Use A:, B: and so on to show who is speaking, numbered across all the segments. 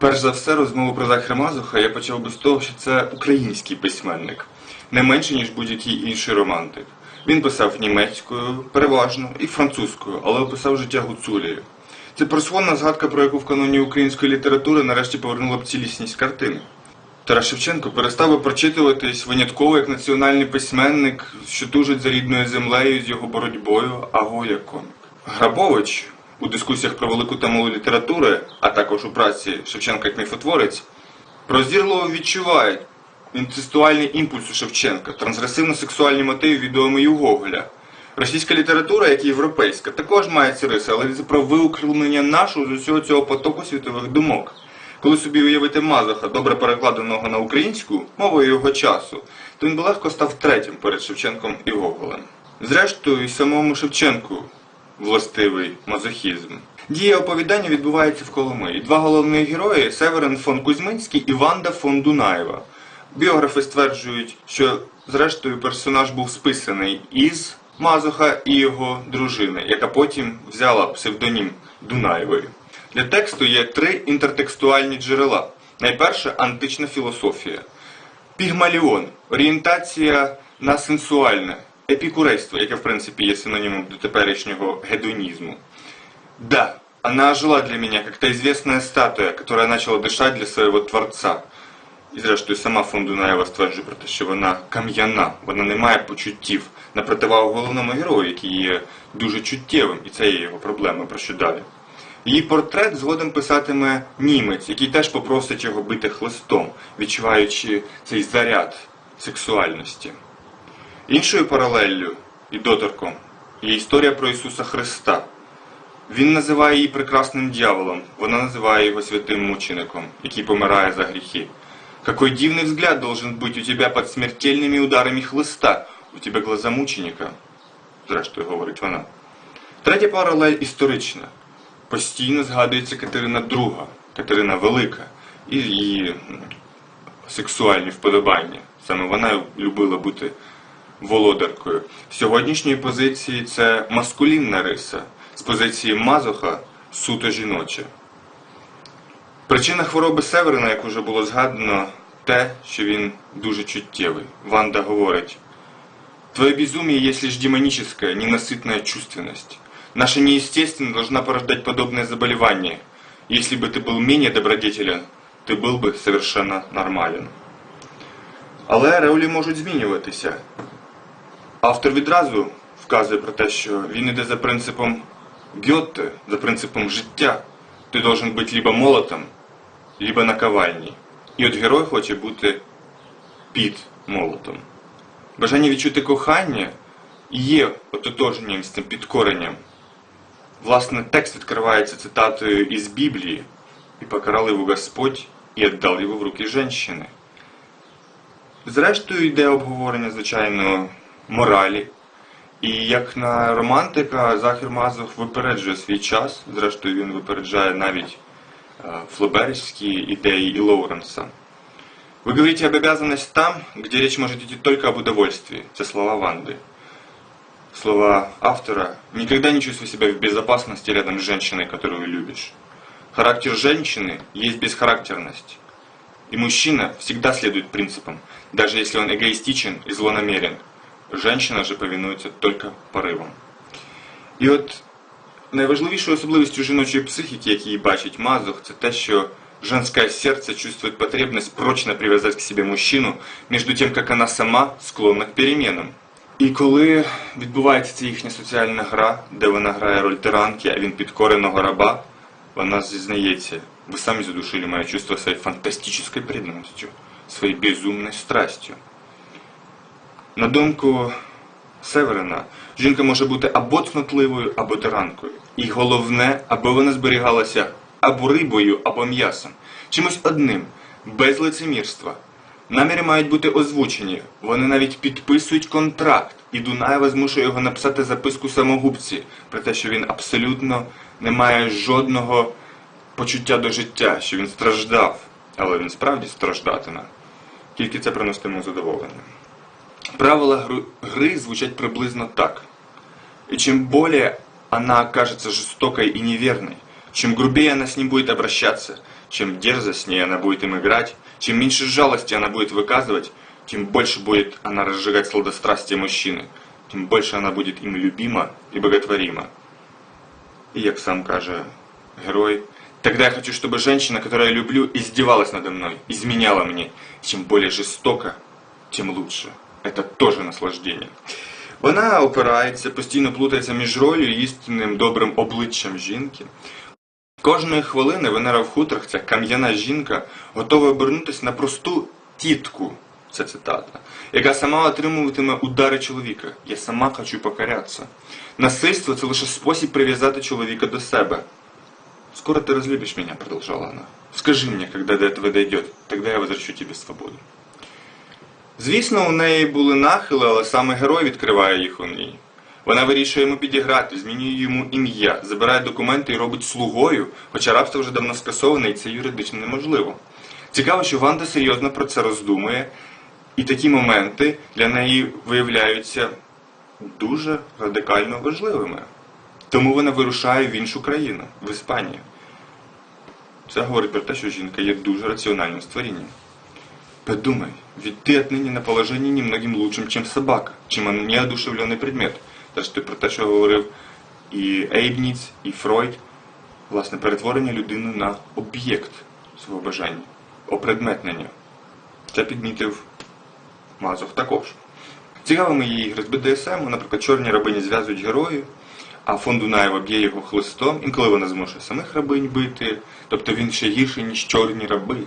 A: Перш за все, розмову про Захара Мазуха я почав би з того, що це український письменник, не менше, ніж будь-який інший романтик. Він писав німецькою, переважно, і французькою, але описав життя гуцулією. Це просвонна згадка, про яку в каноні української літератури нарешті повернула б цілісність картини. Тарас Шевченко перестав би прочитуватись винятково як національний письменник, що тужить за рідною землею з його боротьбою, а комік. Грабович у дискусіях про велику тему літератури, а також у праці Шевченка як міфотворець, прозірливо відчуває інцестуальний імпульс у Шевченка, трансгресивно-сексуальні мотиви відомі у Гоголя. Російська література, як і європейська, також має ці риси, але це про виокремлення нашого з усього цього потоку світових думок. Коли собі уявити Мазаха, добре перекладеного на українську, мовою його часу, то він би легко став третім перед Шевченком і Гоголем. Зрештою, і самому Шевченку властивий мазохізм. Дія оповідання відбувається в Коломиї. Два головні герої Северин фон Кузьминський і Ванда фон Дунаєва. Біографи стверджують, що зрештою персонаж був списаний із Мазоха і його дружини, яка потім взяла псевдонім Дунаєвої. Для тексту є три інтертекстуальні джерела. Найперше антична філософія. Пігмаліон орієнтація на сенсуальне, епікурейство, яке в принципі є синонімом до теперішнього гедонізму. Да, она ожила для меня, как та известная статуя, которая начала дышать для своего творца. І зрештою сама фон Дунаєва стверджує про те, що вона кам'яна, вона не має почуттів на противагу головному герою, який є дуже чуттєвим, і це є його проблема, про що далі. Її портрет згодом писатиме німець, який теж попросить його бити хлистом, відчуваючи цей заряд сексуальності. Іншою паралеллю і доторком є історія про Ісуса Христа. Він називає її прекрасним дьяволом, вона називає його святим мучеником, який помирає за гріхи. Какой дивный взгляд должен быть у тебя под смертельными ударами хлиста, у тебе глаза мученика, зрештою говорить вона. Третя паралель історична. Постійно згадується Катерина II, Катерина Велика і її м, сексуальні вподобання. Саме вона любила бути володаркою. В сьогоднішньої позиції це маскулінна риса, з позиції Мазоха суто жіноча. Причина хвороби Северина, як вже було згадано, те, що він дуже чуттєвий. Ванда говорить, Твое безумие есть лишь демоническая, ненасытная чувственность. Наша неестественность должна порождать подобное заболевание. Если бы ты был менее добродетелен, ти був би совершенно нормален. Але ролі можуть змінюватися. Автор відразу вказує про те, що він іде за принципом Гьотте, за принципом життя. Ти должен бути либо молотом, либо наковальній. І от герой хоче бути під молотом. Бажання відчути кохання і є ототожненням з цим підкоренням. Власне, текст відкривається цитатою із Біблії «І покарал його Господь, і віддав його в руки жінки». Зрештою йде обговорення, звичайно, моралі. І як на романтика, Захір Мазух випереджує свій час, зрештою він випереджає навіть е, флеберські ідеї і Лоуренса. Вы говорите об обязанность там, где речь может идти только об удовольствии. Это слова Ванды. Слова автора. Никогда не чувствуй себя в безопасности рядом с женщиной, которую любишь. Характер женщины есть бесхарактерность. И мужчина всегда следует принципам, даже если он эгоистичен и злонамерен. Женщина же повинується только поривам. І от найважливішою особливістю жіночої психіки, які її бачить Мазух, це те, що женское сердце чувствует потребность прочно привязать к себе мужчину, между тем, как она сама склонна к переменам. І коли відбувається ця їхня соціальна гра, де вона грає роль тиранки, а він підкореного раба, вона зізнається, ви самі задушили моє чувство своєю фантастичною преданністю, своєю безумною страстю. На думку Северина, жінка може бути або цнотливою, або тиранкою. І головне, аби вона зберігалася або рибою, або м'ясом, чимось одним, без лицемірства. Наміри мають бути озвучені. Вони навіть підписують контракт, і Дунаєва змушує його написати записку самогубці про те, що він абсолютно не має жодного почуття до життя, що він страждав, але він справді страждатиме. Тільки це приноситиме задоволення. Правила гри, гри звучат приблизно так. И чем более она окажется жестокой и неверной, чем грубее она с ним будет обращаться, чем дерзостнее она будет им играть, чем меньше жалости она будет выказывать, тем больше будет она разжигать сладострастие мужчины, тем больше она будет им любима и боготворима. И як сам каже герой, тогда я хочу, чтобы женщина, которую я люблю, издевалась надо мной, изменяла мне. Чем более жестоко, тем лучше. Это тоже наслаждение. Вона опирається, постійно плутається між ролью і істинним добрим обличчям жінки. Кожної хвилини Венера в хутрах, ця кам'яна жінка, готова обернутися на просту тітку, це цитата, яка сама отримуватиме удари чоловіка. Я сама хочу покорятися. Насильство це лише спосіб прив'язати чоловіка до себе. Скоро ты разлюбишь меня, продолжала она. Скажи мне, когда до этого дойдет, тогда я возвращу тебе свободу. Звісно, у неї були нахили, але саме герой відкриває їх у ній. Вона вирішує йому підіграти, змінює йому ім'я, забирає документи і робить слугою, хоча рабство вже давно скасоване і це юридично неможливо. Цікаво, що Ванда серйозно про це роздумує, і такі моменти для неї виявляються дуже радикально важливими. Тому вона вирушає в іншу країну, в Іспанію. Це говорить про те, що жінка є дуже раціональним створінням. Подумай, ведь ты отныне на положении немногим лучшим, чем собака, чем неодушевленный предмет. Теж ти про те, що говорив і Ейбніц, і Фройд, власне, перетворення людини на об'єкт свого бажання, опредметнення. Це підмітив Мазов також. Цікавими є ігри з БДСМ, наприклад, чорні рабині зв'язують героїв, а фон Дунаєва б'є його хлистом, інколи вона змушує самих рабинь бити, тобто він ще гірший, ніж чорні раби.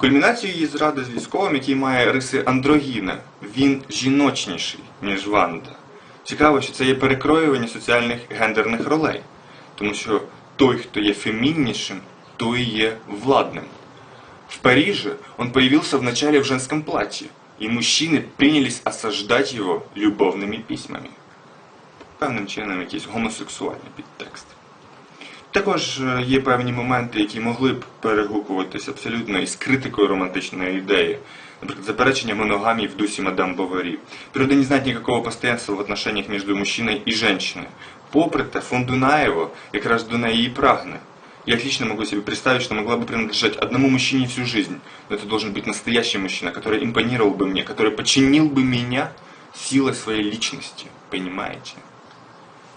A: Кульмінацією її зради з військовим, який має риси андрогіна. Він жіночніший, ніж Ванда. Цікаво, що це є перекроювання соціальних гендерних ролей. Тому що той, хто є феминнейшим, той є владным. В Париже он появился вначале в женском платье, и мужчины принялись осаждать его любовными письмами. Певним чином якийсь гомосексуальний підтекст. Також е, є певні моменти, які могли б перегукуватися абсолютно із критикою романтичної ідеї. Наприклад, заперечення моногамии в духе мадам Бовари. Природа не знает никакого постоянства в отношениях между мужчиной и женщиной. Попри те, фон Дунаєво якраз до неї і прагне. Я лично могу себе представить, что могла бы принадлежать одному мужчине всю жизнь. Но это должен быть настоящий мужчина, который импонировал бы мне, который подчинил бы меня силой своей личности. Понимаете?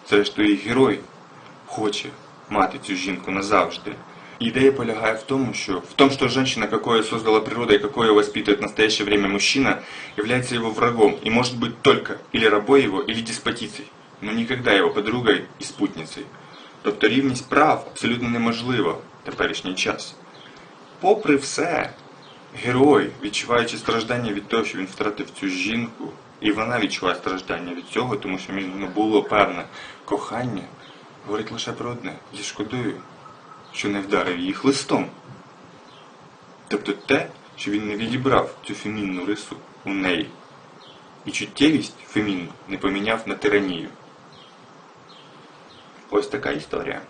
A: Це що і герой хоче мати цю жінку назавжди. Идея полягает в том, что, в том, что женщина, какое создала природа и какое воспитывает в настоящее время мужчина, является его врагом и может быть только или рабой его, или деспотицей, но никогда его подругой і спутницей. Тобто рівність прав абсолютно неможлива в теперішній час. Попри все, герой, відчуваючи страждання від того, що він втратив цю жінку, і вона відчуває страждання від цього, тому що між ними було певне кохання, говорить лише про одне. зі шкодою, що не вдарив їх листом. Тобто те, що він не відібрав цю фемінну рису у неї. І чуттєвість фемінну не поміняв на тиранію. Ось така історія.